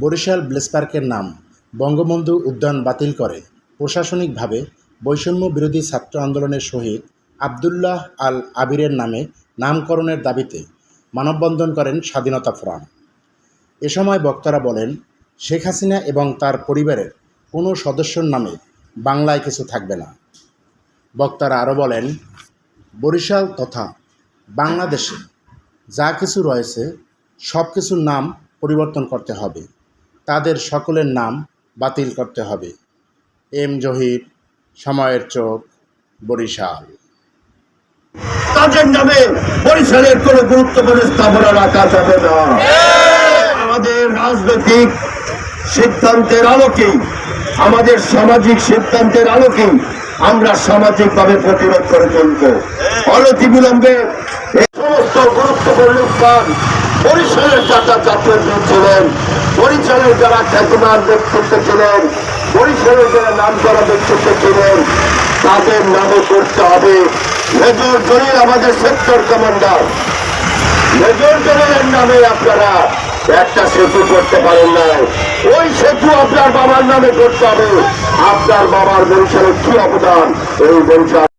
Barishal bless পার্কের নাম বঙ্গবন্ধু উদ্যান বাতিল করে। প্রশাসনিকভাবে বৈষম্য বিরোধী ছাত্র আন্দোলনের শহীদ আবদুল্লাহ আল আবিরের নামে নামকরণের দাবিতে মানববন্ধন করেন স্বাধীনতা ফোরাম। এ সময় বক্তারা বলেন, শেখ হাসিনা এবং তার পরিবারের কোনো সদস্যর নামে বাংলায় কিছু থাকবে না। বক্তারা আরও বলেন, বরিশাল তথা বাংলাদেশে যা কিছু রয়েছে সব কিছুর নাম পরিবর্তন করতে হবে। তাদের সকলের নাম বাতিল করতে হবে। এম জহির, সময়ের চোখ, বরিশাল। তাদের নামে বরিশালের কোন গুরুত্বপূর্ণ স্থাপনা রাখা যাবে না। আমাদের রাজনৈতিক সিদ্ধান্তের আলোকে, আমাদের সামাজিক সিদ্ধান্তের আলোকে আমরা সামাজিকভাবে প্রতিরোধ করে চলব অনতি বিলম্বে এই সমস্ত গুরুত্বপূর্ণ স্থান বরিশালের যাত্রা যাত্রীদের ছিলেন। বরিশালের যারা খ্যাতমান ব্যক্তিত্ব ছিলেন বরিশালের যারা নাম করা ব্যক্তিত্ব ছিলেন, তাদের নামে করতে হবে। মেজর জলিল আমাদের সেক্টর কমান্ডার মেজর জলিলের নামে আপনারা একটা সেতু করতে পারেন না ওই সেতু আপনার বাবার নামে করতে হবে। আপনার বাবার বরিশালের কি অবদান? এই বরিশাল